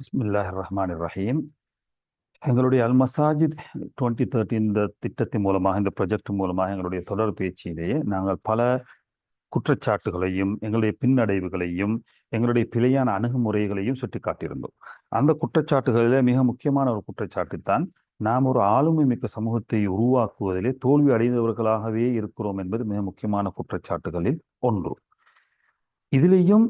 பிஸ்மில்லாஹ் ரஹ்மான் ரஹீம் எங்களுடைய அல் மசாஜித் twenty thirteen இந்த திட்டத்தின் மூலமாக இந்த ப்ரொஜெக்ட் மூலமாக எங்களுடைய தொடர் பேச்சிலேயே நாங்கள் பல குற்றச்சாட்டுகளையும் எங்களுடைய பின்னடைவுகளையும் எங்களுடைய பிழையான அணுகுமுறைகளையும் சுட்டி காட்டியிருந்தோம் அந்த குற்றச்சாட்டுகளிலே மிக முக்கியமான ஒரு குற்றச்சாட்டு தான் நாம் ஒரு ஆளுமை மிக்க சமூகத்தை உருவாக்குவதிலே தோல்வி அடைந்தவர்களாகவே இருக்கிறோம் என்பது மிக முக்கியமான குற்றச்சாட்டுகளில் ஒன்று. இதுலேயும்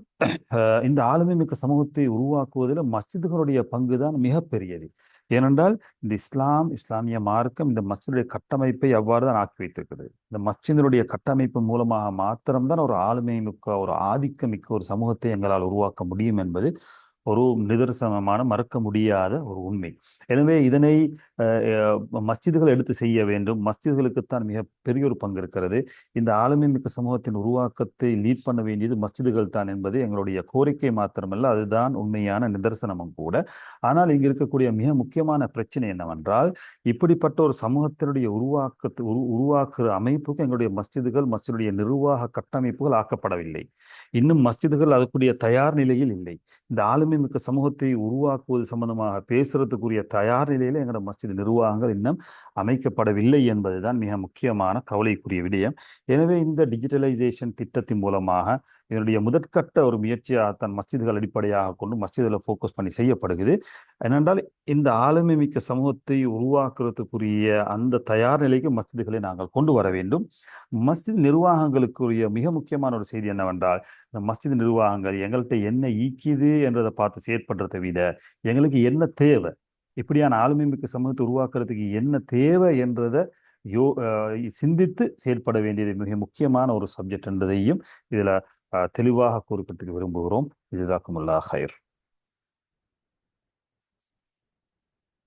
இந்த ஆளுமை மிக்க சமூகத்தை உருவாக்குவதில் மஸ்ஜிதுகளுடைய பங்கு தான் மிகப்பெரியது. ஏனென்றால் இந்த இஸ்லாம் இஸ்லாமிய மார்க்கம் இந்த மஸ்ஜிதுடைய கட்டமைப்பை அவ்வாறு தான் ஆக்கி வைத்திருக்குது. இந்த மஸ்ஜிதினுடைய கட்டமைப்பு மூலமாக மாத்திரம்தான் ஒரு ஆளுமை மிக்க ஒரு ஆதிக்க மிக்க ஒரு சமூகத்தை எங்களால் உருவாக்க முடியும் என்பது ஒரு நிதர்சனமான மறக்க முடியாத ஒரு உண்மை. எனவே இதனை மஸ்ஜிதுகள் எடுத்து செய்ய வேண்டும். மஸ்ஜிதுகளுக்குத்தான் மிக பெரிய ஒரு பங்கு இருக்கிறது. இந்த ஆளுமை மிக்க சமூகத்தின் உருவாக்கத்தை லீட் பண்ண வேண்டியது மஸ்ஜிதுகள் தான் என்பது எங்களுடைய கோரிக்கை மாத்திரமல்ல. அதுதான் உண்மையான நிதர்சனமும் கூட. ஆனால் இங்கு இருக்கக்கூடிய மிக முக்கியமான பிரச்சனை என்னவென்றால் இப்படிப்பட்ட ஒரு சமூகத்தினுடைய உருவாக்கத்து உரு உருவாக்குற அமைப்புக்கு எங்களுடைய மஸ்ஜிதுகள் மஸ்ஜிதுடைய நிர்வாக கட்டமைப்புகள் ஆக்கப்படவில்லை. இன்னும் மஸ்ஜிதுகள் அதுக்குரிய தயார் நிலையில் இல்லை. இந்த ஆளுமை மிக்க சமூகத்தை உருவாக்குவது சம்பந்தமாக பேசுறதுக்குரிய தயார் நிலையில எங்களோட மஸ்ஜித் நிர்வாகங்கள் இன்னும் அமைக்கப்படவில்லை என்பதுதான் மிக முக்கியமான கவலைக்குரிய விடயம். எனவே இந்த டிஜிட்டலைசேஷன் திட்டத்தின் மூலமாக இதனுடைய முதற்கட்ட ஒரு முயற்சியாக தன் மஸ்ஜிதுகள் அடிப்படையாக கொண்டு மஸ்ஜிதில் ஃபோக்கஸ் பண்ணி செய்யப்படுகிறது. ஏனென்றால் இந்த ஆளுமை மிக்க சமூகத்தை உருவாக்குறதுக்குரிய அந்த தயார் நிலைக்கு மஸ்ஜிதுகளை நாங்கள் கொண்டு வர வேண்டும். மஸ்ஜித் நிர்வாகங்களுக்குரிய மிக முக்கியமான ஒரு செய்தி என்னவென்றால் இந்த மஸ்ஜித் நிர்வாகங்கள் எங்கள்கிட்ட என்ன ஈக்கிது என்றதை பார்த்து செயற்படுறதை விட எங்களுக்கு என்ன தேவை? இப்படியான ஆளுமை மிக்க சமூகத்தை உருவாக்குறதுக்கு என்ன தேவை என்றதை யோ சிந்தித்து செயல்பட வேண்டியது மிக முக்கியமான ஒரு சப்ஜெக்ட் என்றதையும் இதில் தெளிவாக குறிப்பிட்டு விரும்புகிறோம். ஜிசாக்குமுல்லா ஹயர்